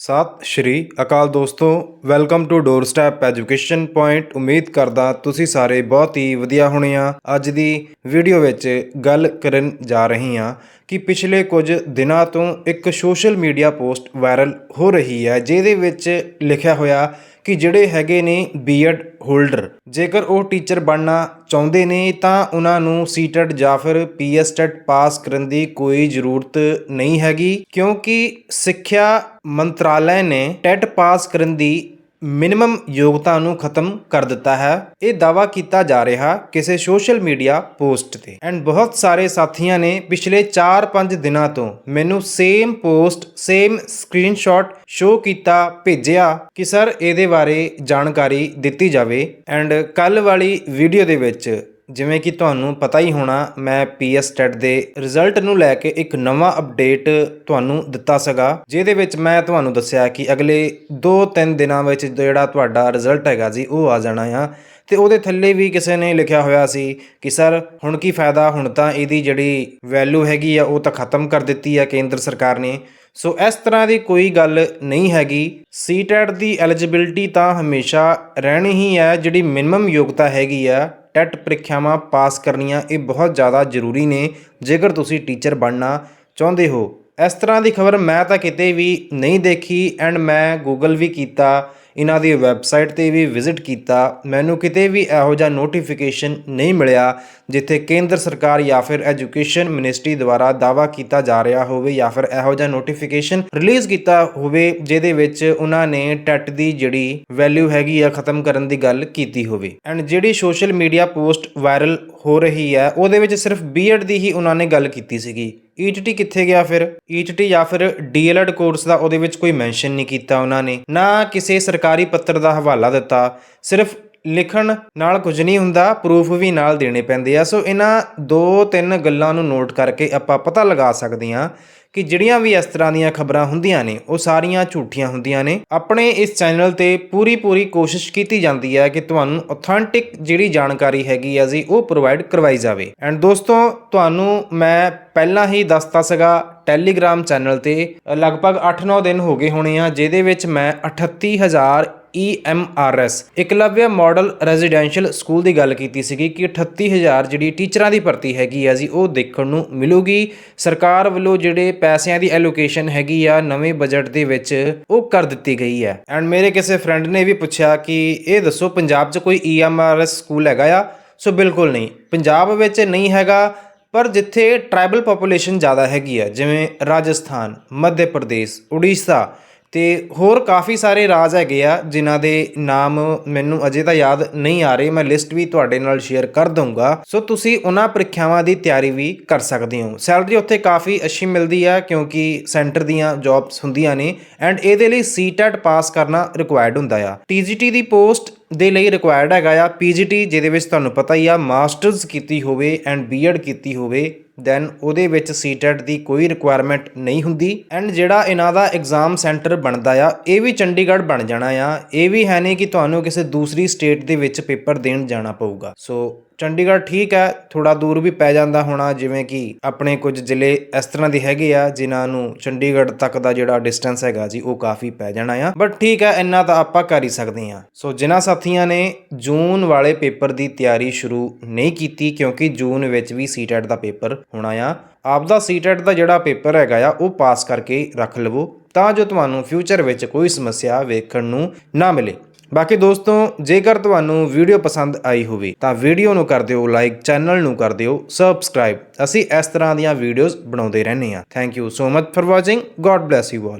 ਸਤਿ, ਸ਼੍ਰੀ ਅਕਾਲ ਦੋਸਤੋ, welcome to door step education point. ਉਮੀਦ ਕਰਦਾ ਤੁਸੀਂ ਸਾਰੇ ਬਹੁਤ ਹੀ ਵਧੀਆ ਹੋਣੇ ਆ। ਅੱਜ ਦੀ ਵੀਡੀਓ ਵਿੱਚ ਗੱਲ ਕਰਨ ਜਾ ਰਹੀ ਹਾਂ ਕਿ ਪਿਛਲੇ ਕੁਝ ਦਿਨਾਂ ਤੋਂ ਇੱਕ ਸੋਸ਼ਲ ਮੀਡੀਆ ਪੋਸਟ ਵਾਇਰਲ ਹੋ ਰਹੀ ਹੈ, ਜਿਹਦੇ ਵਿੱਚ ਲਿਖਿਆ ਹੋਇਆ ਕਿ ਜਿਹੜੇ ਹੈਗੇ ਨੇ ਬੀਐਡ ਹੋਲਡਰ ਜੇਕਰ ਉਹ ਟੀਚਰ ਬਣਨਾ ਚਾਹੁੰਦੇ ਨੇ, ਤਾਂ ਉਹਨਾਂ ਨੂੰ ਸੀਟੈਟ ਜਾਂ ਫਿਰ ਪੀਐਸਟੈਟ ਪਾਸ ਕਰਨ ਦੀ ਕੋਈ ਜ਼ਰੂਰਤ ਨਹੀਂ ਹੈਗੀ, ਕਿਉਂਕਿ ਸਿੱਖਿਆ ਮੰਤਰਾਲੇ ਨੇ ਟੈਟ ਪਾਸ ਕਰਨ ਦੀ ਮਿਨੀਮਮ ਯੋਗਤਾ ਨੂੰ ਖਤਮ ਕਰ ਦਿੱਤਾ ਹੈ। ਇਹ ਦਾਵਾ ਕੀਤਾ ਜਾ ਰਿਹਾ ਕਿਸੇ ਸੋਸ਼ਲ ਮੀਡੀਆ ਪੋਸਟ ਤੇ। ਐਂਡ ਬਹੁਤ ਸਾਰੇ ਸਾਥੀਆਂ ਨੇ ਪਿਛਲੇ 4-5 ਦਿਨਾਂ ਤੋਂ ਮੈਨੂੰ same post same screenshot show ਕੀਤਾ, ਭੇਜਿਆ ਕਿ ਸਰ ਇਹਦੇ ਬਾਰੇ ਜਾਣਕਾਰੀ ਦਿੱਤੀ ਜਾਵੇ। ਐਂਡ ਕੱਲ ਵਾਲੀ ਵੀਡੀਓ ਦੇ ਵਿੱਚ ਜਿਵੇਂ ਕਿ ਤੁਹਾਨੂੰ ਪਤਾ ਹੀ ਹੋਣਾ, ਮੈਂ ਪੀਐਸ ਟੈਟ ਦੇ ਰਿਜ਼ਲਟ ਨੂੰ ਲੈ ਕੇ ਇੱਕ ਨਵਾਂ ਅਪਡੇਟ ਤੁਹਾਨੂੰ ਦਿੱਤਾ ਸੀਗਾ, ਜਿਹਦੇ ਵਿੱਚ ਮੈਂ ਤੁਹਾਨੂੰ ਦੱਸਿਆ ਕਿ ਅਗਲੇ 2-3 ਦਿਨਾਂ ਵਿੱਚ ਜਿਹੜਾ ਤੁਹਾਡਾ ਰਿਜ਼ਲਟ ਹੈਗਾ ਜੀ, ਉਹ ਆ ਜਾਣਾ ਆ। ਤੇ ਉਹਦੇ ਥੱਲੇ ਵੀ ਕਿਸੇ ਨੇ ਲਿਖਿਆ ਹੋਇਆ ਸੀ ਕਿ, ਸਰ, ਹੁਣ ਕੀ ਫਾਇਦਾ? ਹੁਣ ਤਾਂ ਇਹਦੀ ਜਿਹੜੀ ਵੈਲਿਊ ਹੈਗੀ ਆ, ਉਹ ਤਾਂ ਖਤਮ ਕਰ ਦਿੱਤੀ ਆ ਕੇਂਦਰ ਸਰਕਾਰ ਨੇ। ਸੋ ਇਸ ਤਰ੍ਹਾਂ ਦੀ ਕੋਈ ਗੱਲ ਨਹੀਂ ਹੈਗੀ। ਸੀਟੈਟ ਦੀ ਐਲੀਜੀਬਿਲਟੀ ਤਾਂ ਹਮੇਸ਼ਾ ਰਹਿਣੀ ਹੀ ਹੈ, ਜਿਹੜੀ ਮਿਨੀਮਮ ਯੋਗਤਾ ਹੈਗੀ ਆ। ਟੈਟ ਪ੍ਰੀਖਿਆਵਾਂ ਪਾਸ ਕਰਨੀਆਂ ਇਹ ਬਹੁਤ ਜ਼ਿਆਦਾ ਜ਼ਰੂਰੀ ਨੇ। ਜੇਕਰ ਤੁਸੀਂ ਟੀਚਰ ਬਣਨਾ ਚਾਹੁੰਦੇ ਹੋ। ਇਸ ਤਰ੍ਹਾਂ ਦੀ ਖਬਰ ਮੈਂ ਤਾਂ ਕਿਤੇ ਵੀ ਨਹੀਂ ਦੇਖੀ ਐਂਡ ਮੈਂ ਗੂਗਲ ਵੀ ਕੀਤਾ। ਇਹਨਾਂ ਦੀ ਵੈਬਸਾਈਟ ਤੇ ਵੀ ਵਿਜ਼ਿਟ ਕੀਤਾ। ਮੈਨੂੰ ਕਿਤੇ ਵੀ ਇਹੋ ਜਿਹਾ ਨੋਟੀਫਿਕੇਸ਼ਨ ਨਹੀਂ ਮਿਲਿਆ, ਜਿੱਥੇ ਕੇਂਦਰ ਸਰਕਾਰ ਜਾਂ ਫਿਰ ਐਜੂਕੇਸ਼ਨ ਮਿਨਿਸਟਰੀ ਦੁਆਰਾ ਦਾਵਾ ਕੀਤਾ ਜਾ ਰਿਹਾ ਹੋਵੇ ਜਾਂ ਫਿਰ ਇਹੋ ਜਿਹਾ ਨੋਟੀਫਿਕੇਸ਼ਨ ਰਿਲੀਜ਼ ਕੀਤਾ ਹੋਵੇ, ਜਿਹਦੇ ਵਿੱਚ ਉਹਨਾਂ ਨੇ ਟੈਟ ਦੀ ਜਿਹੜੀ ਵੈਲਿਊ ਹੈਗੀ ਆ ਖਤਮ ਕਰਨ ਦੀ ਗੱਲ ਕੀਤੀ ਹੋਵੇ। ਐਂਡ ਜਿਹੜੀ ਸੋਸ਼ਲ ਮੀਡੀਆ ਪੋਸਟ ਵਾਇਰਲ ਹੋ ਰਹੀ ਹੈ। ਉਹਦੇ ਵਿੱਚ ਸਿਰਫ ਬੀਐਡ ਦੀ ਹੀ ਉਹਨਾਂ ਨੇ ਗੱਲ ਕੀਤੀ ਸੀਗੀ। ਈਟੀਟੀ ਕਿੱਥੇ ਗਿਆ ਫਿਰ? ਈਟੀਟੀ ਜਾਂ ਫਿਰ ਡੀਐਲਐਡ ਕੋਰਸ ਦਾ ਉਹਦੇ ਵਿੱਚ ਕੋਈ ਮੈਂਸ਼ਨ ਨਹੀਂ ਕੀਤਾ ਉਹਨਾਂ ਨੇ। ਨਾ ਕਿਸੇ ਸਰਕਾਰੀ ਪੱਤਰ ਦਾ ਹਵਾਲਾ ਦਿੱਤਾ। ਸਿਰਫ ਲਿਖਣ ਨਾਲ ਕੁਝ ਨਹੀਂ ਹੁੰਦਾ ਪ੍ਰੂਫ ਵੀ ਨਾਲ ਦੇਣੇ ਪੈਂਦੇ ਆ। ਸੋ ਇਹਨਾਂ ਦੋ ਤਿੰਨ ਗੱਲਾਂ ਨੂੰ ਨੋਟ ਕਰਕੇ ਆਪਾਂ ਪਤਾ ਲਗਾ ਸਕਦੇ ਹਾਂ ਕਿ ਜਿਹੜੀਆਂ ਵੀ ਇਸ ਤਰ੍ਹਾਂ ਦੀਆਂ ਖਬਰਾਂ ਹੁੰਦੀਆਂ ਨੇ, ਉਹ ਸਾਰੀਆਂ ਝੂਠੀਆਂ ਹੁੰਦੀਆਂ ਨੇ। ਆਪਣੇ ਇਸ ਚੈਨਲ ਤੇ ਪੂਰੀ ਪੂਰੀ ਕੋਸ਼ਿਸ਼ ਕੀਤੀ ਜਾਂਦੀ ਹੈ ਕਿ ਤੁਹਾਨੂੰ ਆਥੈਂਟਿਕ ਜਿਹੜੀ ਜਾਣਕਾਰੀ ਹੈਗੀ ਆ ਜੀ, ਉਹ ਪ੍ਰੋਵਾਈਡ ਕਰਵਾਈ ਜਾਵੇ। ਐਂਡ ਦੋਸਤੋ, ਤੁਹਾਨੂੰ ਮੈਂ ਪਹਿਲਾਂ ਹੀ ਦੱਸਤਾ ਸੀਗਾ ਟੈਲੀਗ੍ਰਾਮ ਚੈਨਲ ਤੇ ਲਗਭਗ 8-9 ਦਿਨ ਹੋ ਗਏ ਹੋਣੇ ਆ, ਜਿਹਦੇ ਵਿੱਚ ਮੈਂ 38000 EMRS Eklavya model residential school ਦੀ ਗੱਲ ਕੀਤੀ ਸੀਗੀ ਕਿ 38000 ਜਿਹੜੀ ਟੀਚਰਾਂ ਦੀ ਭਰਤੀ ਹੈਗੀ ਆ ਜੀ, ਉਹ ਦੇਖਣ ਨੂੰ ਮਿਲੂਗੀ। ਸਰਕਾਰ ਵੱਲੋਂ ਜਿਹੜੇ ਪੈਸਿਆਂ ਦੀ ਐਲੋਕੇਸ਼ਨ ਹੈਗੀ ਆ, ਨਵੇਂ ਬਜਟ ਦੇ ਵਿੱਚ ਉਹ ਕਰ ਦਿੱਤੀ ਗਈ ਹੈ। ਐਂਡ ਮੇਰੇ ਕਿਸੇ ਫਰੈਂਡ ਨੇ ਵੀ ਪੁੱਛਿਆ ਕਿ ਇਹ ਦੱਸੋ, ਪੰਜਾਬ 'ਚ ਕੋਈ EMRS ਸਕੂਲ ਹੈਗਾ ਆ? ਸੋ ਬਿਲਕੁਲ ਨਹੀਂ। ਪੰਜਾਬ ਵਿੱਚ ਨਹੀਂ ਹੈਗਾ, ਪਰ ਜਿੱਥੇ ਟ੍ਰਾਈਬਲ ਪੋਪੂਲੇਸ਼ਨ ਜ਼ਿਆਦਾ ਹੈਗੀ ਆ, ਜਿਵੇਂ ਰਾਜਸਥਾਨ, ਮੱਧ ਪ੍ਰਦੇਸ਼, ਉੜੀਸਾ ਤੇ ਹੋਰ ਕਾਫੀ ਸਾਰੇ ਰਾਜ ਹੈਗੇ ਆ ਜਿਨ੍ਹਾਂ ਦੇ ਨਾਮ ਮੈਨੂੰ ਅਜੇ ਤਾਂ ਯਾਦ ਨਹੀਂ ਆ ਰਹੇ। ਮੈਂ ਲਿਸਟ ਵੀ ਤੁਹਾਡੇ ਨਾਲ ਸ਼ੇਅਰ ਕਰ ਦਊਂਗਾ। ਸੋ ਤੁਸੀਂ ਉਹਨਾਂ ਪ੍ਰੀਖਿਆਵਾਂ ਦੀ ਤਿਆਰੀ ਵੀ ਕਰ ਸਕਦੇ ਹੋ। ਸੈਲਰੀ ਉੱਥੇ ਕਾਫੀ ਅੱਛੀ ਮਿਲਦੀ ਆ ਕਿਉਂਕਿ ਸੈਂਟਰ ਦੀਆਂ ਜੌਬਸ ਹੁੰਦੀਆਂ ਨੇ ਐਂਡ ਇਹਦੇ ਲਈ ਸੀਟੈਟ ਪਾਸ ਕਰਨਾ ਰਿਕੁਆਇਰਡ ਹੁੰਦਾ ਆ। ਟੀਜੀਟੀ ਦੀ ਪੋਸਟ ਦੇ ਲਈ ਰਿਕੁਆਇਰਡ ਹੈਗਾ ਆ ਪੀਜੀਟੀ ਜਿਹਦੇ ਵਿੱਚ ਤੁਹਾਨੂੰ ਪਤਾ ਹੀ ਆ ਮਾਸਟਰਸ ਕੀਤੀ ਹੋਵੇ ਐਂਡ ਬੀਐਡ ਕੀਤੀ ਹੋਵੇ ਦੈਨ ਉਹਦੇ ਵਿੱਚ ਸੀਟੈਟ ਦੀ ਕੋਈ ਰਿਕੁਆਇਰਮੈਂਟ ਨਹੀਂ ਹੁੰਦੀ ਐਂਡ ਜਿਹੜਾ ਇਹਨਾਂ ਦਾ ਐਗਜ਼ਾਮ ਸੈਂਟਰ ਬਣਦਾ ਆ, ਇਹ ਵੀ ਚੰਡੀਗੜ੍ਹ ਬਣ ਜਾਣਾ ਆ, ਇਹ ਵੀ ਹੈ ਨਹੀਂ ਕਿ ਤੁਹਾਨੂੰ ਕਿਸੇ ਦੂਸਰੀ ਸਟੇਟ ਦੇ ਵਿੱਚ ਪੇਪਰ ਦੇਣ ਜਾਣਾ ਪਊਗਾ। ਸੋ ਚੰਡੀਗੜ੍ਹ ਠੀਕ ਹੈ ਥੋੜਾ ਦੂਰ ਵੀ ਪੈ ਜਾਂਦਾ ਹੋਣਾ, ਜਿਵੇਂ ਕਿ ਆਪਣੇ ਕੁਝ ਜ਼ਿਲ੍ਹੇ ਇਸ ਤਰ੍ਹਾਂ ਦੇ ਹੈਗੇ ਆ, ਜਿਨ੍ਹਾਂ ਨੂੰ ਚੰਡੀਗੜ੍ਹ ਤੱਕ ਦਾ ਜਿਹੜਾ ਡਿਸਟੈਂਸ ਹੈਗਾ ਜੀ, ਉਹ ਕਾਫੀ ਪੈ ਜਾਣਾ ਆ। ਬਟ ਠੀਕ ਹੈ, ਇੰਨਾ ਤਾਂ ਆਪਾਂ ਕਰ ਹੀ ਸਕਦੇ ਆ ਸੋ ਜਿਨ੍ਹਾਂ ਸਾਥੀਆਂ ਨੇ ਜੂਨ ਵਾਲੇ ਪੇਪਰ ਦੀ ਤਿਆਰੀ ਸ਼ੁਰੂ ਨਹੀਂ ਕੀਤੀ, ਕਿਉਂਕਿ ਜੂਨ ਵਿੱਚ ਵੀ ਸੀਟੈਟ ਦਾ ਪੇਪਰ ਹੋਣਾ ਆ, ਆਪਦਾ ਸੀਟੈਟ ਦਾ ਜਿਹੜਾ ਪੇਪਰ ਹੈਗਾ ਆ, ਉਹ ਪਾਸ ਕਰਕੇ ਰੱਖ ਲਵੋ, ਤਾਂ ਜੋ ਤੁਹਾਨੂੰ ਫਿਊਚਰ ਵਿੱਚ ਕੋਈ ਸਮੱਸਿਆ ਵੇਖਣ ਨੂੰ ਨਾ ਮਿਲੇ। ਬਾਕੀ ਦੋਸਤੋ, ਜੇਕਰ ਤੁਹਾਨੂੰ ਵੀਡੀਓ ਪਸੰਦ ਆਈ ਹੋਵੇ, ਤਾਂ ਵੀਡੀਓ ਨੂੰ ਕਰ ਦਿਓ ਲਾਈਕ, ਚੈਨਲ ਨੂੰ ਕਰ ਦਿਓ ਸਬਸਕ੍ਰਾਈਬ। ਅਸੀਂ ਇਸ ਤਰ੍ਹਾਂ ਦੀਆਂ ਵੀਡੀਓਜ਼ ਬਣਾਉਂਦੇ ਰਹਿੰਦੇ ਹਾਂ। Thank you so much for watching God bless you all